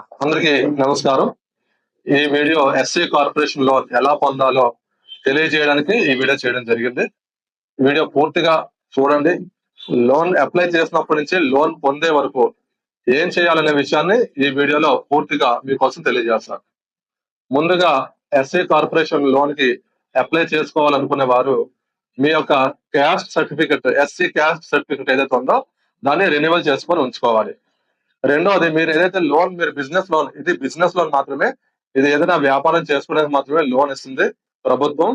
అందరికీ నమస్కారం. ఈ వీడియో ఎస్సీ కార్పొరేషన్ లోన్ ఎలా పొందాలో తెలియజేయడానికి ఈ వీడియో చేయడం జరిగింది. వీడియో పూర్తిగా చూడండి. లోన్ అప్లై చేసినప్పటి నుంచి లోన్ పొందే వరకు ఏం చేయాలనే విషయాన్ని ఈ వీడియోలో పూర్తిగా మీకోసం తెలియజేస్తాను. ముందుగా ఎస్సీ కార్పొరేషన్ లోన్కి అప్లై చేసుకోవాలనుకునే వారు మీ యొక్క caste certificate SC caste certificate ఏదైతే ఉందో దాన్ని రెన్యువల్ చేసుకొని ఉంచుకోవాలి. రెండోది మీరు ఏదైతే లోన్ మీరు బిజినెస్ లోన్ ఇది బిజినెస్ లోన్ మాత్రమే ఇది ఏదైనా వ్యాపారం చేసుకోవడానికి మాత్రమే లోన్ ఇస్తుంది ప్రభుత్వం.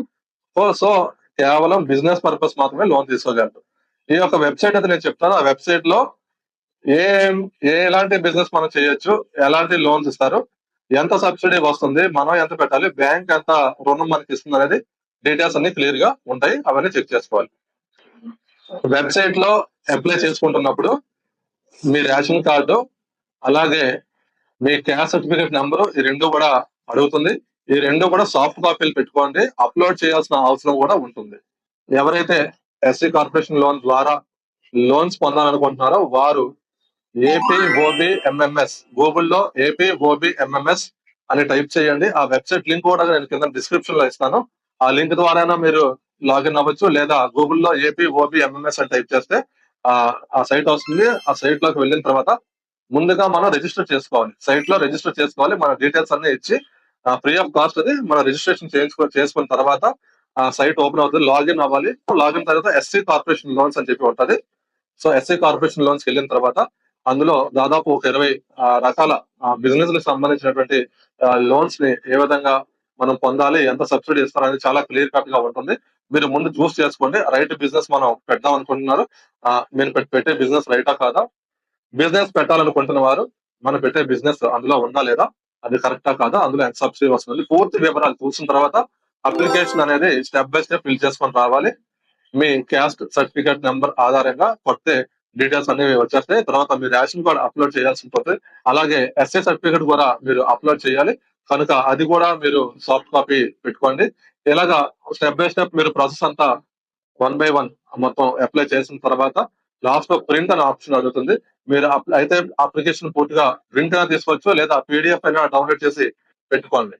సో సో కేవలం బిజినెస్ పర్పస్ మాత్రమే లోన్ తీసుకోగలరు. ఈ యొక్క వెబ్సైట్ అయితే నేను చెప్తాను. ఆ వెబ్సైట్లో ఏ ఏ ఎలాంటి బిజినెస్ మనం చేయొచ్చు ఎలాంటి లోన్స్ ఇస్తారు ఎంత సబ్సిడీ వస్తుంది మనం ఎంత పెట్టాలి బ్యాంక్ ఎంత రుణం మనకి ఇస్తుంది అనేది డీటెయిల్స్ అన్ని క్లియర్గా ఉంటాయి. అవన్నీ చెక్ చేసుకోవాలి. వెబ్సైట్లో అప్లై చేసుకుంటున్నప్పుడు మీ రేషన్ కార్డు అలాగే మీ క్యాస్ట్ సర్టిఫికేట్ నెంబరు ఈ రెండు కూడా అడుగుతుంది. ఈ రెండు కూడా సాఫ్ట్ కాపీలు పెట్టుకోండి. అప్లోడ్ చేయాల్సిన అవసరం కూడా ఉంటుంది. ఎవరైతే ఎస్సీ కార్పొరేషన్ లోన్ ద్వారా లోన్స్ పొందాలనుకుంటున్నారో వారు ఏపీ ఓబి ఎంఎంఎస్ గూగుల్లో ఏపీ ఓబి ఎంఎంఎస్ అని టైప్ చేయండి. ఆ వెబ్సైట్ లింక్ కూడా నేను కింద డిస్క్రిప్షన్లో ఇస్తాను. ఆ లింక్ ద్వారా మీరు లాగిన్ అవ్వచ్చు లేదా గూగుల్లో ఏపీ ఓబి ఎంఎంఎస్ అని టైప్ చేస్తే ఆ ఆ సైట్ వస్తుంది. ఆ సైట్లోకి వెళ్ళిన తర్వాత ముందుగా మనం రిజిస్టర్ చేసుకోవాలి. సైట్లో రిజిస్టర్ చేసుకోవాలి. మన డీటెయిల్స్ అన్ని ఇచ్చి ఫ్రీ ఆఫ్ కాస్ట్ అది మనం రిజిస్ట్రేషన్ చేయించుకో చేసుకున్న తర్వాత ఆ సైట్ ఓపెన్ అవుతుంది. లాగిన్ అవ్వాలి. లాగిన్ తర్వాత ఎస్సీ కార్పొరేషన్ లోన్స్ అని చెప్పి ఉంటుంది. సో ఎస్సీ కార్పొరేషన్ లోన్స్ వెళ్ళిన తర్వాత అందులో దాదాపు ఒక ఇరవై రకాల బిజినెస్లకు సంబంధించినటువంటి లోన్స్ని ఏ విధంగా మనం పొందాలి ఎంత సబ్సిడీ ఇస్తారు అనేది చాలా క్లియర్ కట్గా ఉంటుంది. మీరు ముందు చూస్ చేసుకోండి. రైట్ బిజినెస్ మనం పెడదాం అనుకుంటున్నారు. మీరు పెట్టే బిజినెస్ రైటా కాదా? బిజినెస్ పెట్టాలనుకుంటున్న వారు మనం పెట్టే బిజినెస్ అందులో ఉందా లేదా అది కరెక్టా కాదా? అందులో ఎంత సబ్సిడీ వస్తుంది? పూర్తి వివరాలు చూసిన తర్వాత అప్లికేషన్ అనేది స్టెప్ బై స్టెప్ ఫిల్ చేసుకొని రావాలి. మీ క్యాస్ట్ సర్టిఫికేట్ నెంబర్ ఆధారంగా కొత్త డీటెయిల్స్ అనేవి వచ్చేస్తాయి. తర్వాత మీ రేషన్ కార్డ్ అప్లోడ్ చేయాల్సి ఉంటుంది. అలాగే ఎస్ఏ సర్టిఫికేట్ కూడా మీరు అప్లోడ్ చేయాలి. కనుక అది కూడా మీరు సాఫ్ట్ కాపీ పెట్టుకోండి. ఇలాగా స్టెప్ బై స్టెప్ మీరు ప్రాసెస్ అంతా వన్ బై వన్ మొత్తం అప్లై చేసిన తర్వాత లాస్ట్లో ప్రింట్ అనే ఆప్షన్ అడుగుతుంది. మీరు అయితే అప్లికేషన్ పూర్తిగా ప్రింట్ అయినా తీసుకోవచ్చు లేదా పీడిఎఫ్ అయినా డౌన్లోడ్ చేసి పెట్టుకోండి.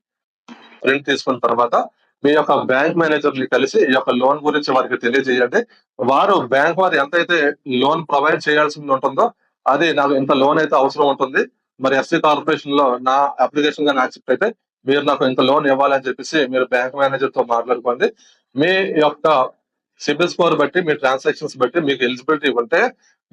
ప్రింట్ తీసుకున్న తర్వాత మీ యొక్క బ్యాంక్ మేనేజర్ని కలిసి ఈ యొక్క లోన్ గురించి వారికి తెలియజేయండి. వారు బ్యాంక్ వారు ఎంతైతే లోన్ ప్రొవైడ్ చేయాల్సింది ఉంటుందో అది నాకు ఇంత లోన్ అయితే అవసరం ఉంటుంది. మరి ఎస్సీ కార్పొరేషన్లో నా అప్లికేషన్గా యాక్సెప్ట్ అయితే మీరు నాకు ఇంత లోన్ ఇవ్వాలని చెప్పేసి మీరు బ్యాంక్ మేనేజర్తో మాట్లాడుకోండి. మీ యొక్క సిబిల్ స్కోర్ బట్టి మీ ట్రాన్సాక్షన్స్ బట్టి మీకు ఎలిజిబిలిటీ ఉంటే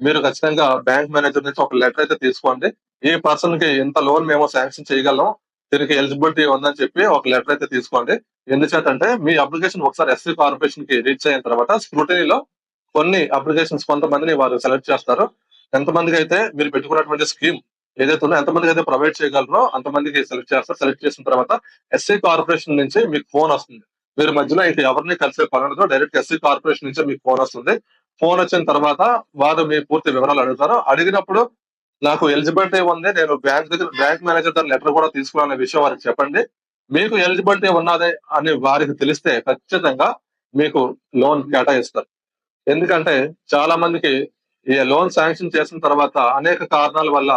మీరు ఖచ్చితంగా బ్యాంక్ మేనేజర్ నుంచి ఒక లెటర్ అయితే తీసుకోండి. ఏ పర్సన్కి ఎంత లోన్ మేము శాంక్షన్ చేయగలం దీనికి ఎలిజిబిలిటీ ఉందని చెప్పి ఒక లెటర్ అయితే తీసుకోండి. ఎందుచేతంటే మీ అప్లికేషన్ ఒకసారి ఎస్సీ కార్పొరేషన్కి రీచ్ అయిన తర్వాత స్క్రూటనీలో కొన్ని అప్లికేషన్స్ కొంతమందిని వారు సెలెక్ట్ చేస్తారు. ఎంతమందికి అయితే మీరు పెట్టుకున్నటువంటి స్కీమ్ ఏదైతే ఉందో ఎంతమందికి అయితే ప్రొవైడ్ చేయగలరో అంతమందికి సెలెక్ట్ చేస్తారు. సెలెక్ట్ చేసిన తర్వాత ఎస్సీ కార్పొరేషన్ నుంచి మీకు ఫోన్ వస్తుంది. మీరు మధ్యలో ఇంకా ఎవరిని కలిసే పని ఉండదు. డైరెక్ట్ ఎస్సీ కార్పొరేషన్ నుంచి మీకు ఫోన్ వస్తుంది. ఫోన్ వచ్చిన తర్వాత వారు మీ పూర్తి వివరాలు అడుగుతారు. అడిగినప్పుడు నాకు ఎలిజిబిలిటీ ఉంది. నేను బ్యాంక్ దగ్గర బ్యాంక్ మేనేజర్ దగ్గర లెటర్ కూడా తీసుకున్నాను. విషయం వారికి చెప్పండి. మీకు ఎలిజిబిలిటీ ఉన్నది అని వారికి తెలిస్తే ఖచ్చితంగా మీకు లోన్ కేటాయిస్తారు. ఎందుకంటే చాలా మందికి ఈ లోన్ శాంక్షన్ చేసిన తర్వాత అనేక కారణాల వల్ల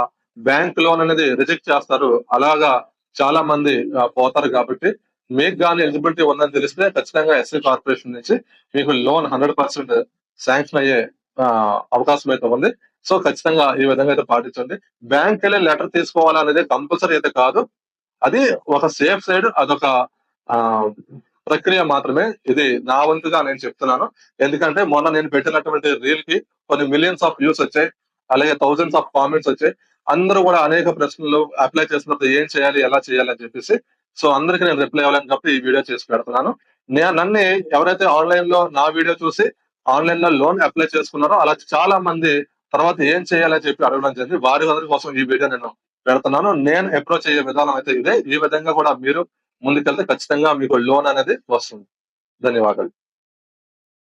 బ్యాంక్ లోన్ అనేది రిజెక్ట్ చేస్తారు. అలాగా చాలా మంది పోతారు కాబట్టి మీకు కానీ ఎలిజిబిలిటీ ఉందని తెలిస్తే ఖచ్చితంగా ఎస్సీ కార్పొరేషన్ నుంచి మీకు లోన్ హండ్రెడ్ పర్సెంట్ శాంక్షన్ అయ్యే అవకాశం అయితే ఉంది. సో ఖచ్చితంగా ఈ విధంగా అయితే పాటించండి. బ్యాంక్ వెళ్ళి లెటర్ తీసుకోవాలనేది కంపల్సరీ అయితే కాదు. అది ఒక సేఫ్ సైడ్ అదొక ఆ ప్రక్రియ మాత్రమే. ఇది నా వంతుగా నేను చెప్తున్నాను. ఎందుకంటే మొన్న నేను పెట్టినటువంటి రీల్కి కొన్ని మిలియన్స్ ఆఫ్ వ్యూస్ వచ్చాయి. అలాగే థౌజండ్స్ ఆఫ్ కామెంట్స్ వచ్చాయి. అందరూ కూడా అనేక ప్రశ్నలు అప్లై చేసినప్పుడు ఏం చేయాలి ఎలా చేయాలి అని చెప్పేసి సో అందరికి నేను రిప్లై అవ్వాలని చెప్పి ఈ వీడియో చేసి పెడుతున్నాను. నేను నన్ను ఎవరైతే ఆన్లైన్లో నా వీడియో చూసి ఆన్లైన్లో లోన్ అప్లై చేసుకున్నారో అలా చాలా మంది తర్వాత ఏం చేయాలని చెప్పి అడగడం జరిగింది. వారి అందరి కోసం ఈ వీడియో నేను పెడుతున్నాను. నేను అప్రోచ్ అయ్యే విధానం అయితే ఇదే. ఈ విధంగా కూడా మీరు ముందుకెళ్తే ఖచ్చితంగా మీకు లోన్ అనేది వస్తుంది. ధన్యవాదాలు.